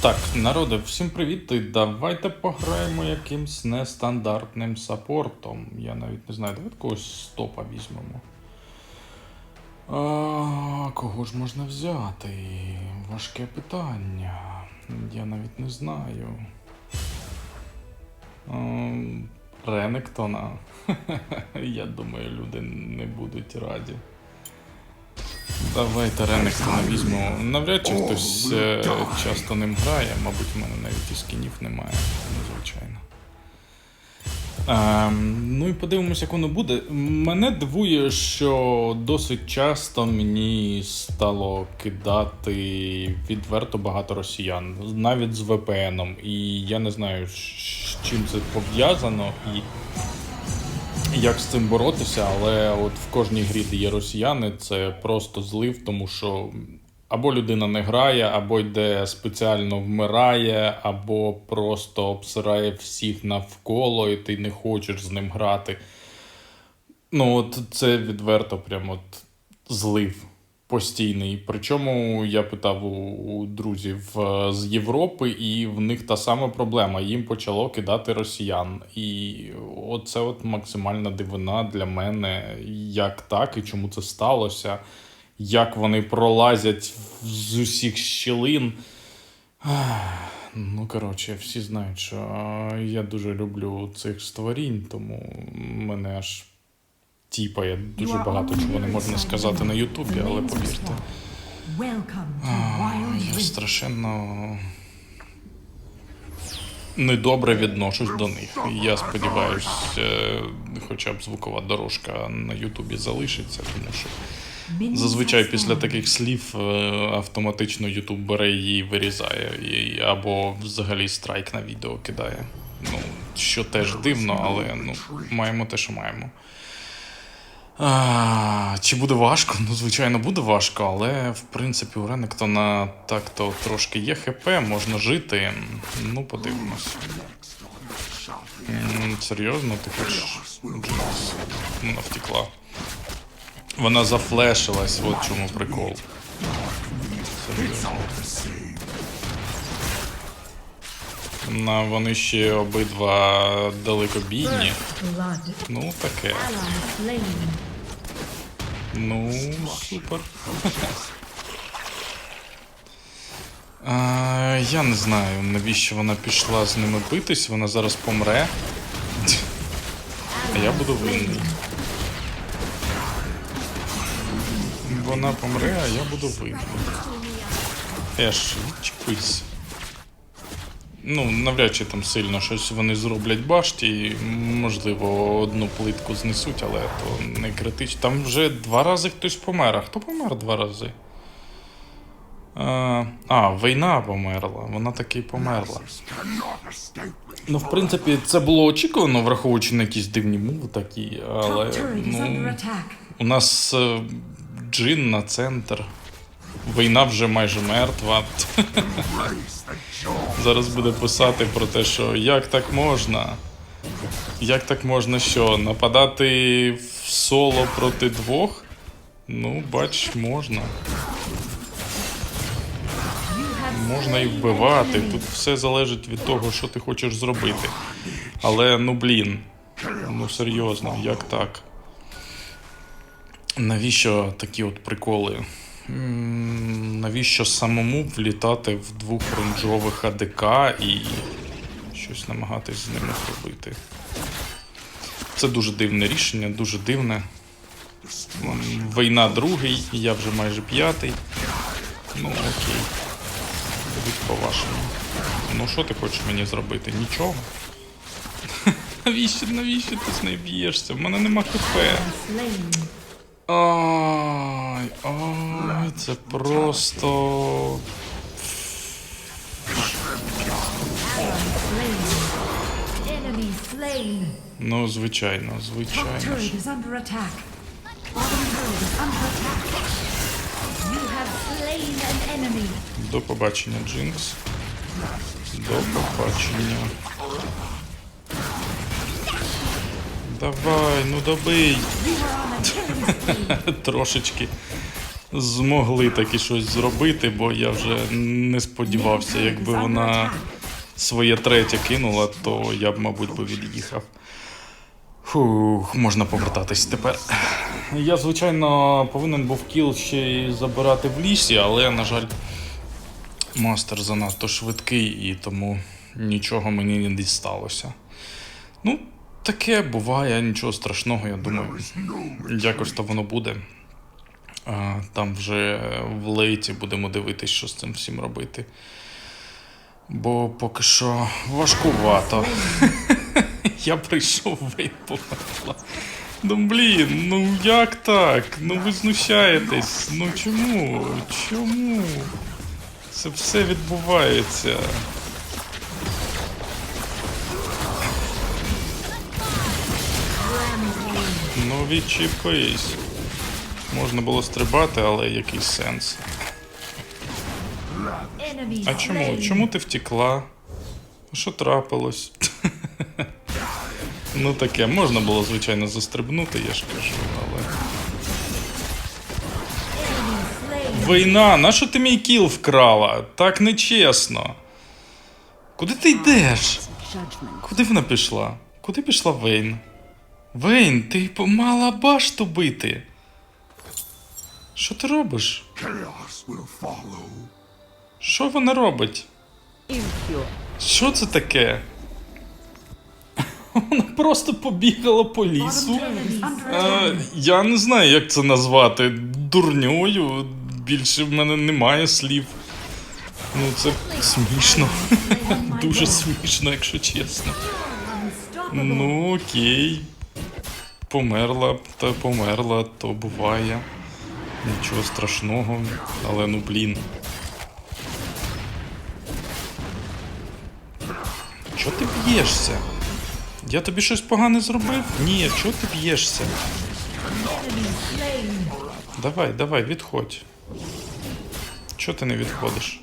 Так, народи, всім привіт, і давайте пограємо якимсь нестандартним саппортом. Я навіть не знаю, давайте когось з топа візьмемо. А, кого ж можна взяти? Важке питання. Я навіть не знаю. Ем, Ренектона. Я думаю, люди не будуть раді. Давайте Ренектона візьмемо. Навряд чи хтось е, часто ним грає, мабуть, в мене навіть і скінів немає, ну, звичайно. Ем, ну і подивимося, як воно буде. Мене дивує, що досить часто мені стало кидати відверто багато росіян, навіть з VPN. І я не знаю, з чим це пов'язано і як з цим боротися, але от в кожній грі, де є росіяни, це просто злив, тому що або людина не грає, або йде спеціально вмирає, або просто обсирає всіх навколо, і ти не хочеш з ним грати. Ну, от це відверто прям от злив постійний. Причому я питав у, друзів е, з Європи, і в них та сама проблема. Їм почало кидати росіян. І оце от максимальна дивина для мене, як так і чому це сталося, як вони пролазять з усіх щілин. Ну, коротше, всі знають, що я дуже люблю цих створінь, тому мене аж тіпає дуже багато чого не можна сказати на Ютубі, але повірте. Я страшенно недобре відношусь до них. Я сподіваюся, хоча б звукова дорожка на Ютубі залишиться, тому що Зазвичай після таких слів е, автоматично Ютуб бере її і вирізає, і, або взагалі страйк на відео кидає. Ну, що теж дивно, але ну, маємо те, що маємо. А, чи буде важко? Ну, звичайно, буде важко, але в принципі у Ренектона так-то трошки є ХП, можна жити. Ну, подивимось. Серйозно, ти хочеш? Вона втекла. Вона зафлешилась, от чому прикол. Серйозно. На, вони ще обидва далекобійні. Ну, таке. Ну, супер. А, я не знаю, навіщо вона пішла з ними битись, вона зараз помре. А я буду винний. Вона помре, а я буду винний. Еш, відчепись. Ну, навряд чи там сильно щось вони зроблять башті, і, можливо, одну плитку знесуть, але то не критично. Там вже два рази хтось помер. А хто помер два рази? А, а війна померла. Вона таки померла. Ну, в принципі, це було очікувано, враховуючи на якісь дивні мови такі, але ну, у нас е, джин на центр. Війна вже майже мертва. Зараз буде писати про те, що як так можна? Як так можна що? Нападати в соло проти двох? Ну, бач, можна. Можна і вбивати. Тут все залежить від того, що ти хочеш зробити. Але ну блін. Ну серйозно, як так? Навіщо такі от приколи? Навіщо самому влітати в двох оранжових АДК і щось намагатись з ними зробити? Це дуже дивне рішення, дуже дивне. Війна другий, я вже майже п'ятий. Ну окей. Будуть по-вашому. Ну що ти хочеш мені зробити? Нічого. Навіщо, навіщо ти з нею б'єшся? В мене нема хп. Ай, ай, це просто. Ну, звичайно, звичайно. До побачення, Джинкс. До побачення. Давай, ну добий. Трошечки. змогли таки щось зробити, бо я вже не сподівався, якби вона своє третє кинула, то я б, мабуть, би від'їхав. Фух, можна повертатись тепер. Я, звичайно, повинен був кіл ще й забирати в лісі, але, на жаль, мастер занадто швидкий і тому нічого мені не дісталося. Ну, таке буває, нічого страшного, я думаю. Якось то воно буде. Там вже в лейті будемо дивитись, що з цим всім робити. Бо поки що важкувато. Я прийшов вейт. Ну блін, ну як так? Ну ви знущаєтесь. Ну чому? Чому? Це все відбувається. Відчіпись. Можна було стрибати, але який сенс. А чому? Чому ти втекла? Що трапилось? ну таке, можна було, звичайно, застрибнути, я ж кажу, але. Війна, нащо ти мій кіл вкрала? Так нечесно. Куди ти йдеш? Куди вона пішла? Куди пішла Вейн? Вейн, ти мала башту бити. Що ти робиш? Що вона робить? Що це таке? Вона просто побігала по лісу. Enemy Е, я не знаю, як це назвати. Дурньою. Більше в мене немає слів. Ну, це смішно. Дуже смішно, якщо чесно. Ну, окей. Померла, та померла, то буває. Нічого страшного, але ну блін. Чого ти б'єшся? Я тобі щось погане зробив? Ні, чого ти б'єшся? Давай, давай, відходь. Чого ти не відходиш?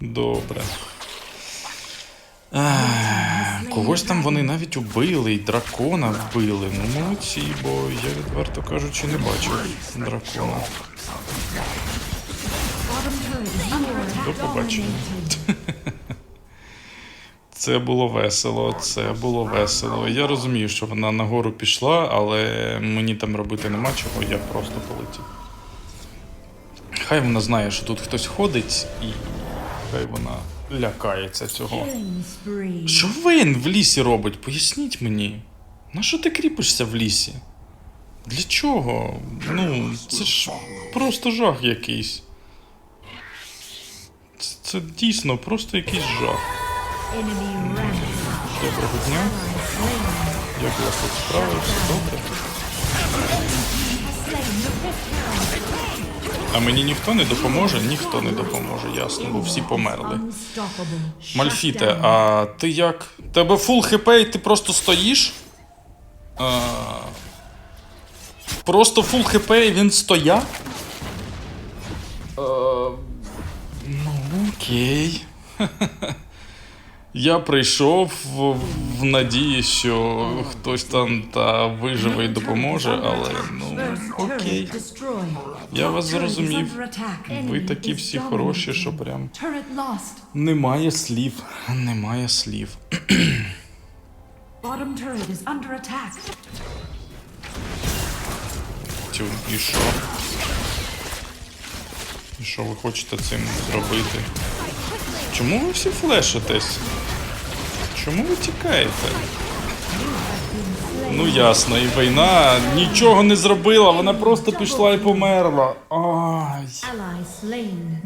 Добре. Ах, когось там вони навіть убили, і дракона вбили. Ну, молодці, бо я, відверто кажучи, не бачив дракона. До побачення. Це було весело, це було весело. Я розумію, що вона нагору пішла, але мені там робити нема чого, я просто полетів. Хай вона знає, що тут хтось ходить, і хай вона лякається цього. Що Вейн в лісі робить? Поясніть мені. На що ти кріпишся в лісі? Для чого? Ну, це ж просто жах якийсь. Це, це дійсно просто якийсь жах. Доброго дня. Як у вас тут справи? Все добре? А мені ніхто не допоможе? Ніхто не допоможе, ясно, бо всі померли. Мальфіте, а ти як? Тебе фул хп і ти просто стоїш? А... Просто фул хп і він стоя? А... Ну, окей. Я прийшов в, надії, що хтось там та виживе і допоможе, але ну окей. Я вас зрозумів. Ви такі всі хороші, що прям. Немає слів. Немає слів. Тю, і що? І що ви хочете цим зробити? Чому ви всі флешитесь? Чому ви тікаєте? Ну ясно, і війна нічого не зробила, вона просто пішла і померла. Ай.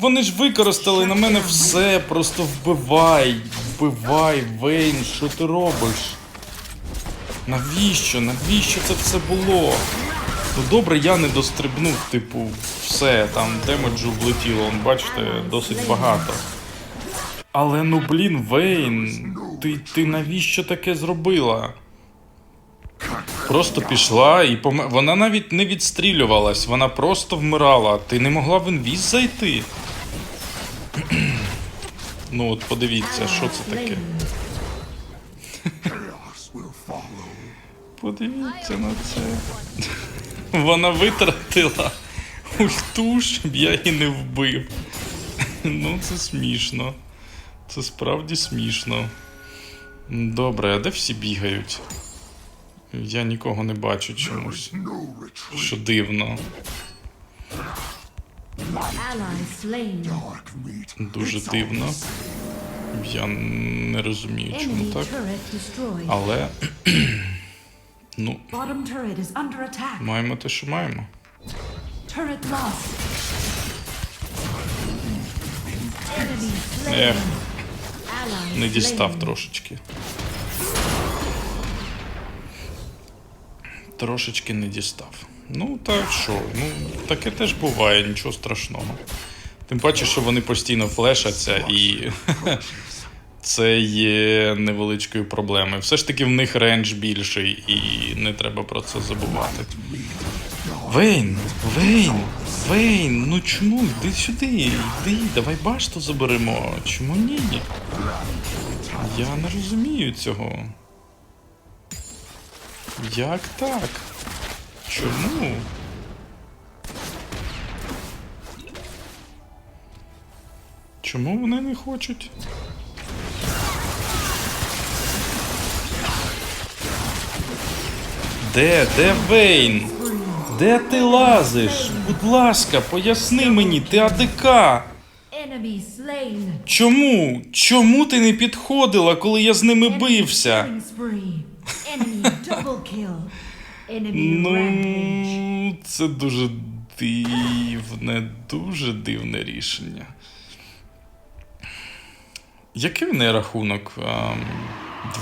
Вони ж використали на мене все, просто вбивай, вбивай, Вейн, що ти робиш? Навіщо? Навіщо це все було? Ну добре, я не дострибнув, типу, все, там демеджу влетіло, бачите, досить багато. Але ну блін, Вейн, ти, ти навіщо таке зробила? Просто пішла і пом... Вона навіть не відстрілювалась, вона просто вмирала. Ти не могла в інвіз зайти. ну от подивіться, що це таке. Подивіться на це. Вона витратила ульту, щоб я її не вбив. Ну, це смішно. Це справді смішно. Добре, а де всі бігають? Я нікого не бачу чомусь. Що дивно. Дуже дивно. Я не розумію, чому так. Але. ну, маємо те, що маємо. Ех, не дістав трошечки. Трошечки не дістав. Ну, так що, ну, таке теж буває, нічого страшного. Тим паче, що вони постійно флешаться і. Це є невеличкою проблемою. Все ж таки в них рендж більший, і не треба про це забувати. Вейн, Вейн, Вейн, ну чому? Йди сюди, йди, давай башту заберемо. Чому ні? Я не розумію цього. Як так? Чому? Чому вони не хочуть? Де? Де Вейн? Де ти лазиш? Будь ласка, поясни мені, ти АДК. Чому? Чому ти не підходила, коли я з ними бився? Ну, це дуже дивне, дуже дивне рішення. Який в неї рахунок? Ем,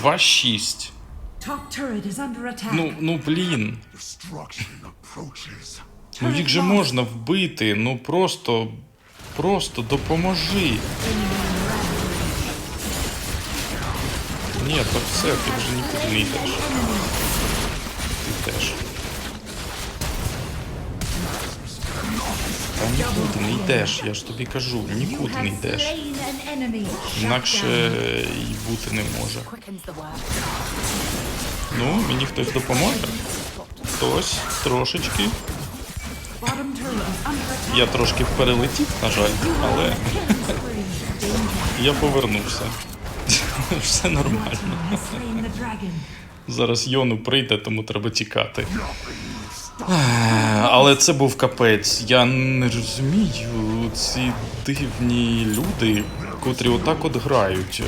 2-6. Top turret is under attack. Ну, ну блін. Ну їх же можна вбити. Ну просто. Просто допоможи. Ні, то все, ти вже нікуди не йдеш. Ти теж. Та нікуди не йдеш, я ж тобі кажу, нікуди не йдеш. Інакше й бути не може. Ну, мені хтось допоможе. Хтось трошечки. Я трошки перелетів, на жаль, але я повернувся. Все нормально. Зараз Йону прийде, тому треба тікати. Але це був капець. Я не розумію ці дивні люди, котрі отак от грають.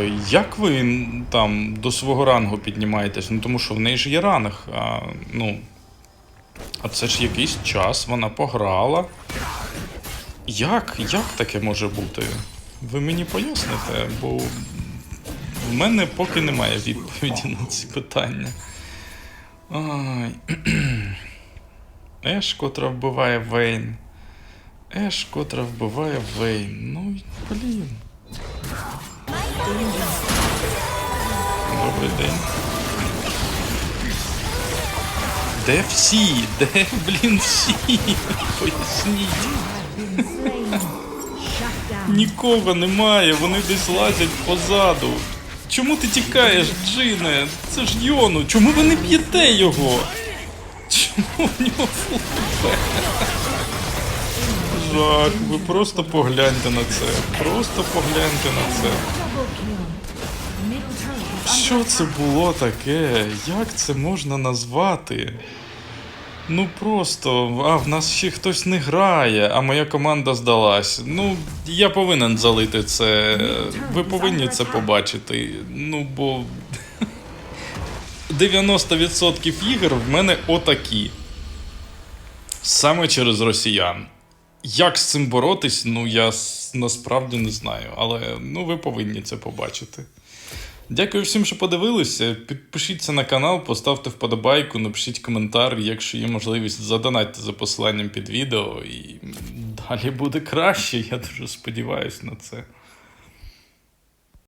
Е, Як ви там до свого рангу піднімаєтесь? Ну тому що в неї ж є ранг. А, ну, а це ж якийсь час вона пограла. Як? Як таке може бути? Ви мені поясните, бо в мене поки немає відповіді на ці питання. Ай. Еш, котра вбиває Вейн. Еш, котра вбиває Вейн. Ну, блін. Добрий день. Де всі? Де, блін, всі? Поясніть. Нікого немає, вони десь лазять позаду. Чому ти тікаєш, Джине? Це ж Йону. Чому ви не б'єте його? Чому в нього флупе? Жах, ви просто погляньте на це. Просто погляньте на це. Що це було таке? Як це можна назвати? Ну просто, а в нас ще хтось не грає, а моя команда здалась. Ну, я повинен залити це. Ви повинні це побачити. Ну, бо 90% ігор в мене отакі. Саме через росіян. Як з цим боротись, ну я насправді не знаю. Але ну ви повинні це побачити. Дякую всім, що подивилися. Підпишіться на канал, поставте вподобайку, напишіть коментар, якщо є можливість, задонатьте за посиланням під відео, і далі буде краще. Я дуже сподіваюся на це.